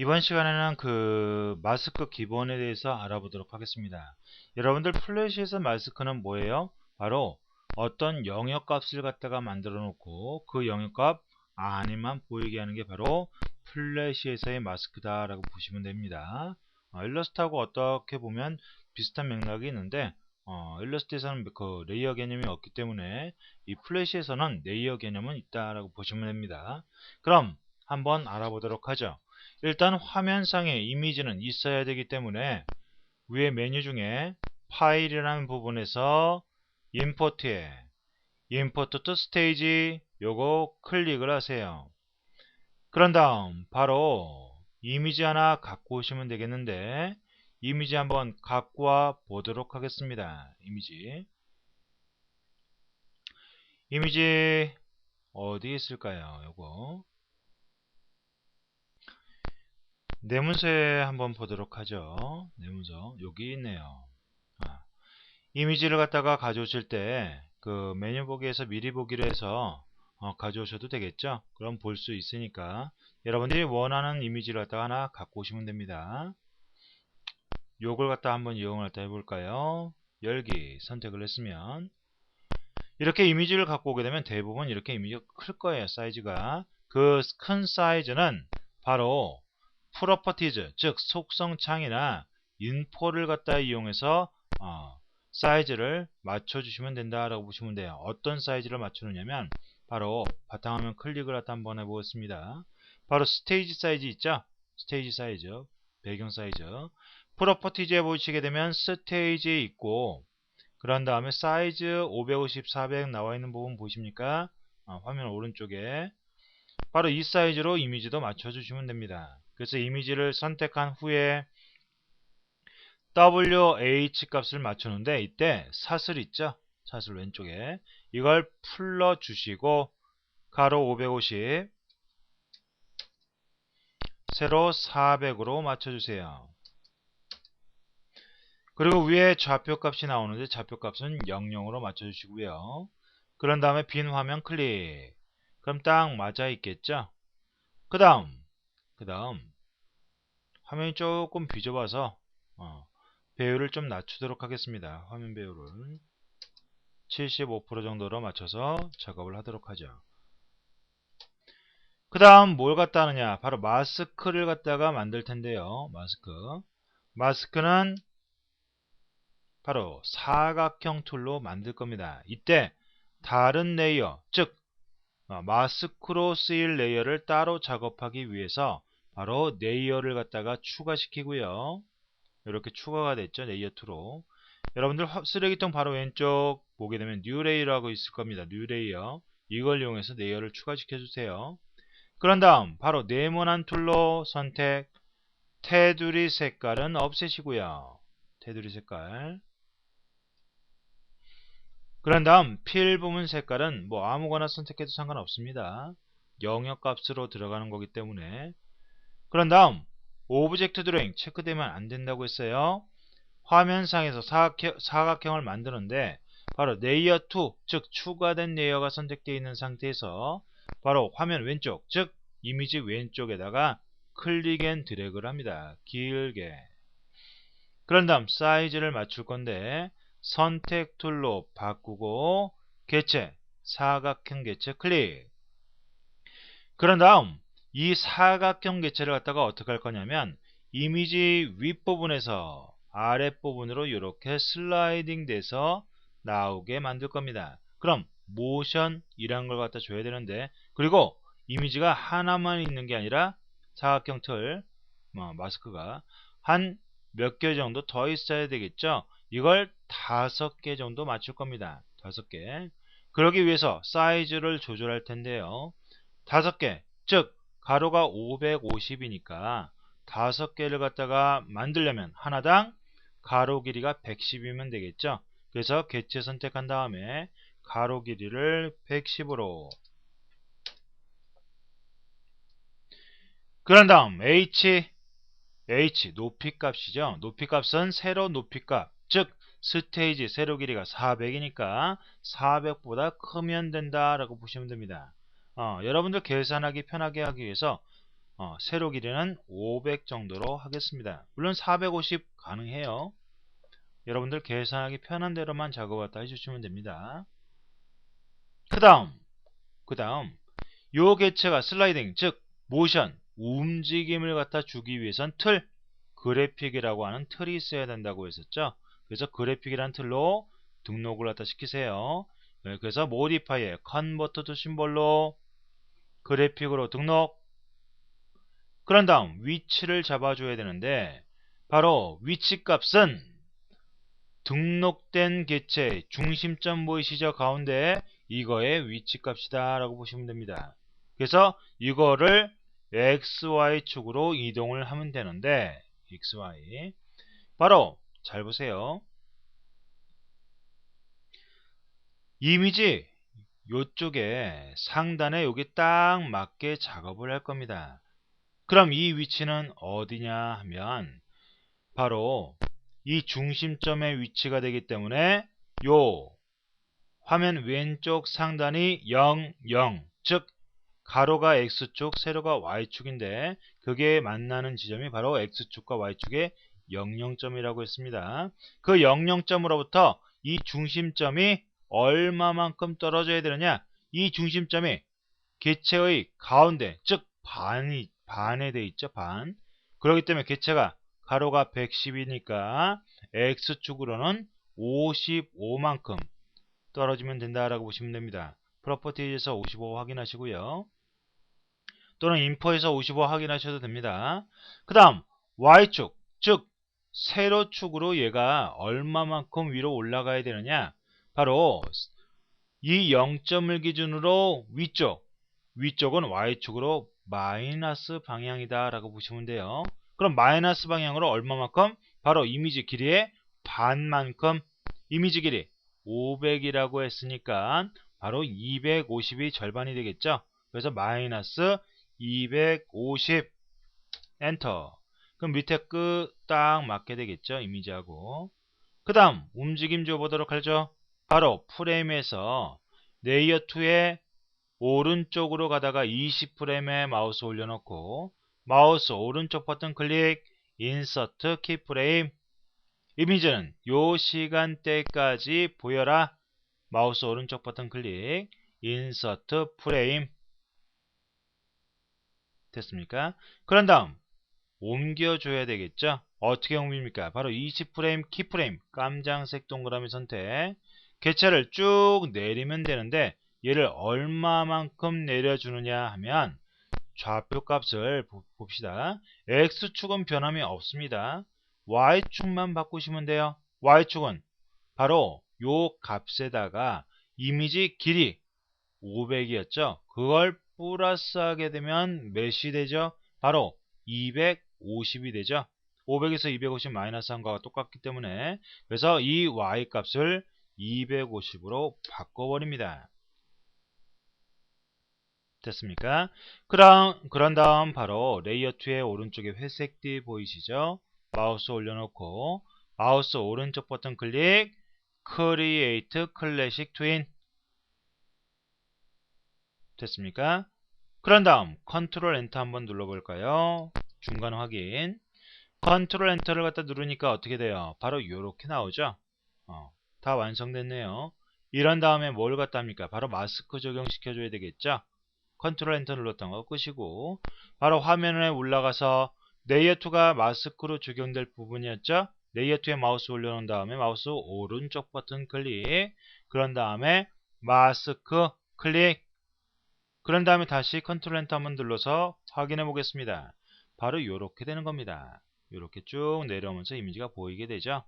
이번 시간에는 그 마스크 기본에 대해서 알아보도록 하겠습니다. 여러분들 플래시에서 마스크는 뭐예요? 바로 어떤 영역값을 갖다가 만들어 놓고 그 영역값 안에만 보이게 하는 게 바로 플래시에서의 마스크다 라고 보시면 됩니다. 어, 일러스트하고 어떻게 보면 비슷한 맥락이 있는데 어, 일러스트에서는 그 레이어 개념이 없기 때문에 이 플래시에서는 레이어 개념은 있다라고 보시면 됩니다. 그럼 한번 알아보도록 하죠. 일단 화면상에 이미지는 있어야 되기 때문에 위에 메뉴 중에 파일이라는 부분에서 임포트에 임포트 투 스테이지 요거 클릭을 하세요. 그런 다음 바로 이미지 하나 갖고 오시면 되겠는데 이미지 한번 갖고 와 보도록 하겠습니다. 이미지 이미지 어디 있을까요? 요거 내문서에 한번 보도록 하죠. 내문서 여기 있네요. 아, 이미지를 갖다가 가져오실 때 그 메뉴 보기에서 미리 보기로 해서 어, 가져오셔도 되겠죠. 그럼 볼 수 있으니까 여러분들이 원하는 이미지를 갖다가 하나 갖고 오시면 됩니다. 요걸 갖다 한번 이용을 갖다 해볼까요? 열기 선택을 했으면 이렇게 이미지를 갖고 오게 되면 대부분 이렇게 이미지가 클 거예요. 사이즈가 그 큰 사이즈는 바로 프로퍼티즈 즉 속성 창이나 인포를 갖다 이용해서 어, 사이즈를 맞춰주시면 된다라고 보시면 돼요. 어떤 사이즈를 맞추느냐면 바로 바탕화면 클릭을 갖다 한번 해보겠습니다. 바로 스테이지 사이즈 있죠? 스테이지 사이즈, 배경 사이즈. 프로퍼티즈에 보시게 되면 스테이지에 있고 그런 다음에 사이즈 550, 400 나와 있는 부분 보십니까? 어, 화면 오른쪽에 바로 이 사이즈로 이미지도 맞춰주시면 됩니다. 그래서 이미지를 선택한 후에 WH 값을 맞추는데 이때 사슬 있죠? 사슬 왼쪽에 이걸 풀러 주시고 가로 550 세로 400으로 맞춰주세요. 그리고 위에 좌표값이 나오는데 좌표값은 00으로 맞춰주시고요. 그런 다음에 빈 화면 클릭. 그럼 딱 맞아 있겠죠? 그 다음 그 다음 화면이 조금 비좁아서 어, 배율을 좀 낮추도록 하겠습니다. 화면 배율을 75% 정도로 맞춰서 작업을 하도록 하죠. 그 다음 뭘 갖다 하느냐 바로 마스크를 갖다가 만들 텐데요. 마스크 마스크는 바로 사각형 툴로 만들 겁니다. 이때 다른 레이어 즉 어, 마스크로 쓰일 레이어를 따로 작업하기 위해서 바로 레이어를 갖다가 추가시키고요. 이렇게 추가가 됐죠. 레이어 2로. 여러분들 쓰레기통 바로 왼쪽 보게 되면 뉴 레이어라고 있을 겁니다. 뉴 레이어. 이걸 이용해서 레이어를 추가시켜 주세요. 그런 다음 바로 네모난 툴로 선택 테두리 색깔은 없애시고요. 테두리 색깔 그런 다음 필 부분 색깔은 뭐 아무거나 선택해도 상관없습니다. 영역 값으로 들어가는 거기 때문에 그런 다음 오브젝트 드로잉 체크되면 안 된다고 했어요. 화면상에서 사각형, 을 만드는데 바로 레이어 2, 즉 추가된 레이어가 선택되어 있는 상태에서 바로 화면 왼쪽, 즉 이미지 왼쪽에다가 클릭 앤 드래그를 합니다. 길게. 그런 다음 사이즈를 맞출 건데 선택 툴로 바꾸고 개체, 사각형 개체 클릭. 그런 다음 이 사각형 개체를 갖다가 어떻게 할 거냐면 이미지 윗부분에서 아랫부분으로 이렇게 슬라이딩 돼서 나오게 만들 겁니다. 그럼 모션이란 걸 갖다 줘야 되는데 그리고 이미지가 하나만 있는 게 아니라 사각형 틀 뭐, 마스크가 한 몇 개 정도 더 있어야 되겠죠. 이걸 다섯 개 정도 맞출 겁니다. 다섯 개. 그러기 위해서 사이즈를 조절할 텐데요. 다섯 개, 즉 가로가 550이니까 다섯 개를 갖다가 만들려면 하나당 가로 길이가 110이면 되겠죠. 그래서 개체 선택한 다음에 가로 길이를 110으로 그런 다음 h h 높이 값이죠. 높이 값은 세로 높이 값, 즉 스테이지 세로 길이가 400이니까 400보다 크면 된다라고 보시면 됩니다. 어, 여러분들 계산하기 편하게 하기 위해서 어, 세로 길이는 500 정도로 하겠습니다. 물론 450 가능해요. 여러분들 계산하기 편한 대로만 작업 갖다 해주시면 됩니다. 그 다음 그 다음 요 개체가 슬라이딩 즉 모션 움직임을 갖다 주기 위해선 틀 그래픽이라고 하는 틀이 있어야 된다고 했었죠. 그래서 그래픽이란 틀로 등록을 갖다 시키세요. 네, 그래서 모디파이에 컨버터 투 심볼로 그래픽으로 등록. 그런 다음 위치를 잡아줘야 되는데 바로 위치 값은 등록된 개체 중심점 보이시죠? 가운데 이거의 위치 값이다 라고 보시면 됩니다. 그래서 이거를 xy축으로 이동을 하면 되는데 xy 바로 잘 보세요. 이미지 요쪽에 상단에 여기 딱 맞게 작업을 할 겁니다 그럼 이 위치는 어디냐 하면 바로 이 중심점의 위치가 되기 때문에 요 화면 왼쪽 상단이 0, 0, 즉 가로가 x축, 세로가 y축인데 그게 만나는 지점이 바로 x축과 y축의 00점이라고 했습니다. 그 00점으로부터 이 중심점이 얼마만큼 떨어져야 되느냐? 이 중심점이 개체의 가운데, 즉 반이 반에 돼 있죠, 반. 그렇기 때문에 개체가 가로가 110이니까 x축으로는 55만큼 떨어지면 된다라고 보시면 됩니다. 프로퍼티에서 55 확인하시고요. 또는 인포에서 55 확인하셔도 됩니다. 그 다음 y축 즉 세로축으로 얘가 얼마만큼 위로 올라가야 되느냐 바로 이 0점을 기준으로 위쪽 위쪽은 y축으로 마이너스 방향이다 라고 보시면 돼요. 그럼 마이너스 방향으로 얼마만큼? 바로 이미지 길이의 반만큼 이미지 길이 500이라고 했으니까 바로 250이 절반이 되겠죠. 그래서 마이너스 250 엔터 그럼 밑에 끝 딱 맞게 되겠죠. 이미지하고 그 다음 움직임 줘보도록 하죠. 바로 프레임에서 레이어 2에 오른쪽으로 가다가 20프레임에 마우스 올려놓고 마우스 오른쪽 버튼 클릭 인서트 키프레임 이미지는 요 시간대까지 보여라 마우스 오른쪽 버튼 클릭 인서트 프레임 됐습니까? 그런 다음 옮겨줘야 되겠죠? 어떻게 옮깁니까? 바로 20프레임 키프레임 깜장색 동그라미 선택 개체를 쭉 내리면 되는데 얘를 얼마만큼 내려주느냐 하면 좌표 값을 봅시다. X축은 변함이 없습니다. Y축만 바꾸시면 돼요. Y축은 바로 요 값에다가 이미지 길이 500이었죠. 그걸 플러스 하게 되면 몇이 되죠? 바로 250이 되죠. 500에서 250 마이너스 한 거와 똑같기 때문에 그래서 이 y 값을 250으로 바꿔버립니다. 됐습니까? 그럼, 그런 다음 바로 레이어 2의 오른쪽에 회색 띠 보이시죠? 마우스 올려놓고 마우스 오른쪽 버튼 클릭 Create Classic Twin 됐습니까? 그런 다음 컨트롤 엔터 한번 눌러볼까요? 중간 확인 컨트롤 엔터를 갖다 누르니까 어떻게 돼요? 바로 이렇게 나오죠? 어, 다 완성됐네요. 이런 다음에 뭘 갖다 합니까? 바로 마스크 적용시켜줘야 되겠죠? 컨트롤 엔터 눌렀던 거 끄시고 바로 화면에 올라가서 레이어 2가 마스크로 적용될 부분이었죠. 레이어 2에 마우스 올려놓은 다음에 마우스 오른쪽 버튼 클릭 그런 다음에 마스크 클릭 그런 다음에 다시 컨트롤 엔터 한번 눌러서 확인해 보겠습니다. 바로 이렇게 되는 겁니다. 이렇게 쭉 내려오면서 이미지가 보이게 되죠.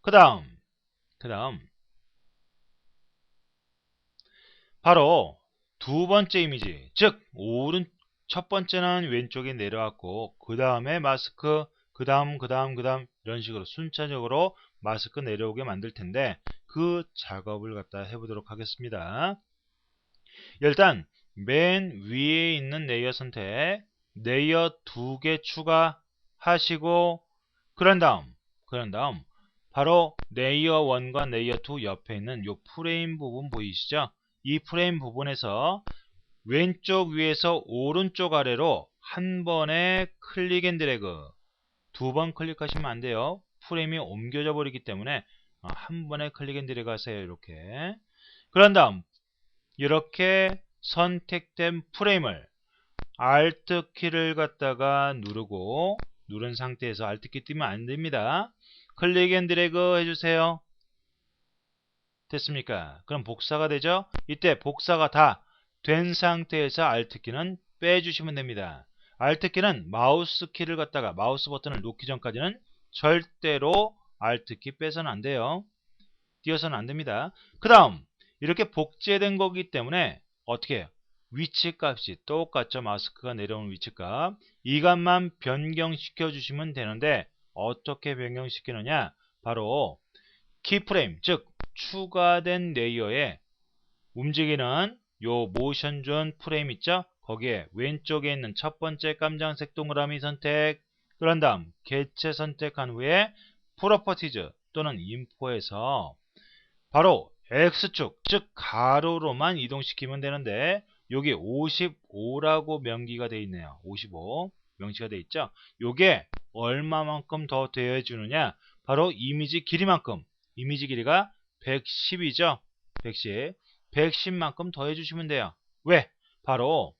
그 다음 그 다음 바로 두 번째 이미지 즉 오른 첫 번째는 왼쪽에 내려왔고 그 다음에 마스크 그 다음 그 다음 그 다음 이런 식으로 순차적으로 마스크 내려오게 만들 텐데 그 작업을 갖다 해보도록 하겠습니다. 일단 맨 위에 있는 레이어 선택 레이어 두 개 추가하시고 그런 다음 그런 다음 바로 레이어 1과 레이어 2 옆에 있는 이 프레임 부분 보이시죠 이 프레임 부분에서 왼쪽 위에서 오른쪽 아래로 한 번에 클릭 앤 드래그 두 번 클릭하시면 안 돼요. 프레임이 옮겨져 버리기 때문에 어, 한 번에 클릭 앤 드래그 하세요. 이렇게. 그런 다음 이렇게 선택된 프레임을 Alt 키를 갖다가 누르고 누른 상태에서 Alt 키 띄면 안 됩니다. 클릭 앤 드래그 해주세요. 됐습니까? 그럼 복사가 되죠? 이때 복사가 다 된 상태에서 Alt 키는 빼주시면 됩니다. Alt 키는 마우스 키를 갖다가 마우스 버튼을 놓기 전까지는 절대로 Alt 키 빼서는 안 돼요. 띄어서는 안 됩니다. 그 다음 이렇게 복제된 거기 때문에 어떻게 해요? 위치 값이 똑같죠. 마스크가 내려오는 위치 값. 이 값만 변경시켜 주시면 되는데 어떻게 변경시키느냐? 바로 키프레임, 즉 추가된 레이어에 움직이는 요 모션 존 프레임 있죠? 거기에 왼쪽에 있는 첫 번째 깜장색 동그라미 선택 그런 다음 개체 선택한 후에 프로퍼티즈 또는 인포에서 바로 X축 즉 가로로만 이동시키면 되는데 여기 55라고 명기가 되어 있네요. 55 명시가 되어 있죠. 요게 얼마만큼 더 되어주느냐 바로 이미지 길이만큼 이미지 길이가 110이죠. 110 110만큼 더 해 주시면 돼요. 왜? 바로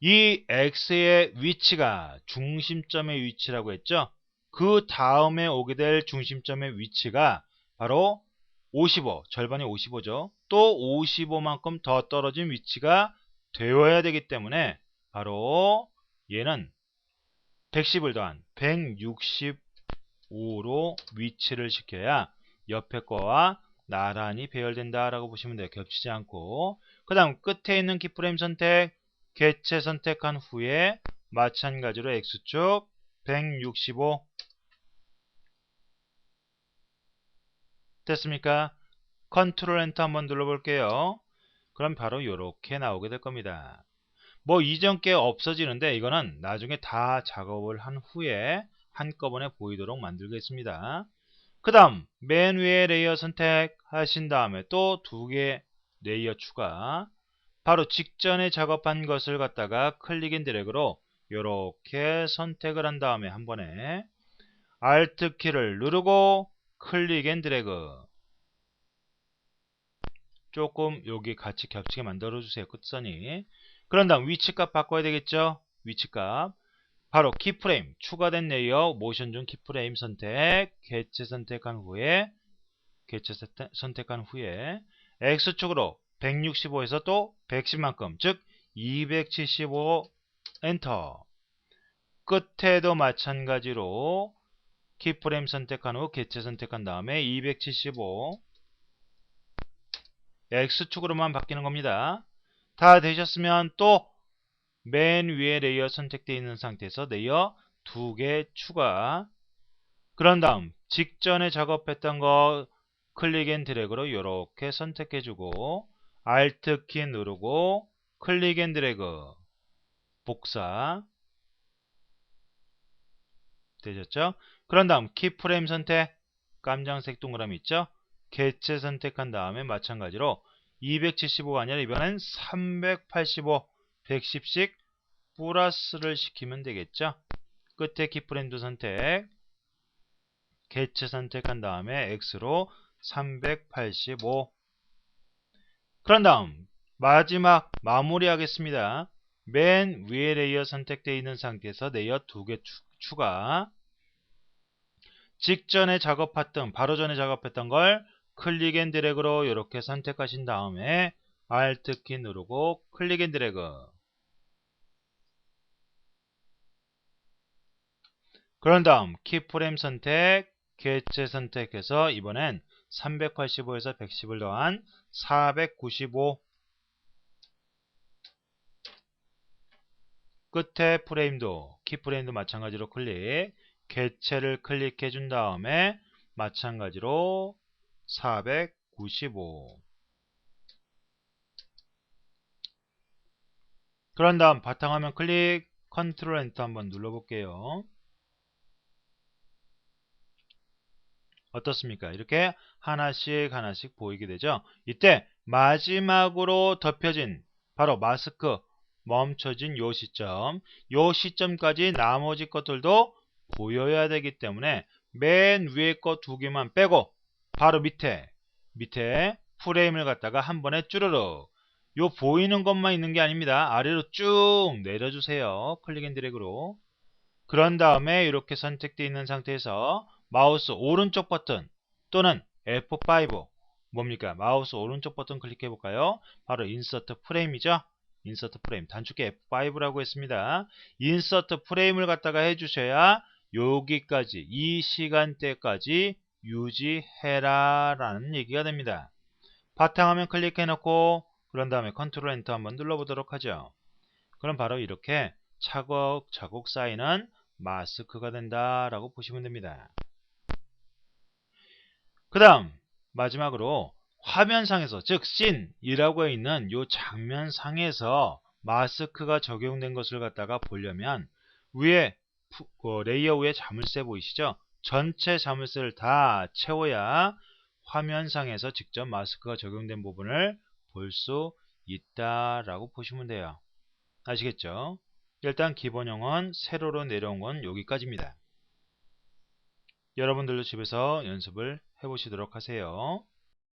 이 x의 위치가 중심점의 위치라고 했죠. 그 다음에 오게 될 중심점의 위치가 바로 55, 절반이 55죠. 또 55만큼 더 떨어진 위치가 되어야 되기 때문에 바로 얘는 110을 더한 165로 위치를 시켜야 옆에 거와 나란히 배열된다라고 보시면 돼요. 겹치지 않고. 그 다음 끝에 있는 키프레임 선택, 개체 선택한 후에 마찬가지로 X축 165 됐습니까? 컨트롤 엔터 한번 눌러볼게요. 그럼 바로 이렇게 나오게 될 겁니다. 뭐 이전 게 없어지는데 이거는 나중에 다 작업을 한 후에 한꺼번에 보이도록 만들겠습니다. 그 다음 맨 위에 레이어 선택하신 다음에 또 두 개 레이어 추가. 바로 직전에 작업한 것을 갖다가 클릭 앤 드래그로 이렇게 선택을 한 다음에 한 번에 Alt 키를 누르고 클릭 앤 드래그. 조금 여기 같이 겹치게 만들어 주세요. 끝선이 그런 다음 위치값 바꿔야 되겠죠? 위치값. 바로 키프레임 추가된 레이어 모션 중 키프레임 선택 개체 선택한 후에 개체 선택한 후에 X축으로 165에서 또 110만큼 즉 275 엔터. 끝에도 마찬가지로 키프레임 선택한 후 개체 선택한 다음에 275 X축으로만 바뀌는 겁니다. 다 되셨으면 또 맨 위에 레이어 선택되어 있는 상태에서 레이어 두 개 추가 그런 다음 직전에 작업했던 거 클릭 앤 드래그로 이렇게 선택해주고 Alt 키 누르고 클릭 앤 드래그 복사 되셨죠? 그런 다음 키프레임 선택 깜장색 동그라미 있죠? 개체 선택한 다음에 마찬가지로 275가 아니라 이번엔 385 110씩 플러스를 시키면 되겠죠. 끝에 키프레임도 선택 개체 선택한 다음에 X로 385 그런 다음 마지막 마무리 하겠습니다. 맨 위에 레이어 선택되어 있는 상태에서 레이어 두 개 추가 직전에 작업했던 바로 전에 작업했던 걸 클릭 앤 드래그로 이렇게 선택하신 다음에 Alt 키 누르고 클릭 앤 드래그. 그런 다음 키프레임 선택 개체 선택해서 이번엔 385에서 110을 더한 495 끝에 프레임도 키프레임도 마찬가지로 클릭 개체를 클릭해 준 다음에 마찬가지로 495 그런 다음 바탕화면 클릭 컨트롤 엔터 한번 눌러볼게요. 어떻습니까? 이렇게 하나씩 하나씩 보이게 되죠. 이때 마지막으로 덮여진 바로 마스크 멈춰진 요 시점, 요 시점까지 나머지 것들도 보여야 되기 때문에 맨 위에 거 두 개만 빼고 바로 밑에 밑에 프레임을 갖다가 한 번에 쭈르륵 요 보이는 것만 있는 게 아닙니다. 아래로 쭉 내려주세요. 클릭 앤 드래그로 그런 다음에 이렇게 선택되어 있는 상태에서 마우스 오른쪽 버튼 또는 F5 뭡니까? 마우스 오른쪽 버튼 클릭해 볼까요? 바로 인서트 프레임이죠. 인서트 프레임 단축키 F5라고 했습니다. 인서트 프레임을 갖다가 해주셔야 여기까지 이 시간대까지 유지해라 라는 얘기가 됩니다. 바탕화면 클릭해 놓고 그런 다음에 컨트롤 엔터 한번 눌러보도록 하죠. 그럼 바로 이렇게 차곡차곡 쌓이는 마스크가 된다라고 보시면 됩니다. 그 다음 마지막으로 화면상에서 즉 씬이라고 있는 이 장면상에서 마스크가 적용된 것을 갖다가 보려면 위에 어, 레이어 위에 자물쇠 보이시죠? 전체 자물쇠를 다 채워야 화면상에서 직접 마스크가 적용된 부분을 볼 수 있다라고 보시면 돼요. 아시겠죠? 일단 기본형은 세로로 내려온 건 여기까지입니다. 여러분들도 집에서 연습을 해보시도록 하세요.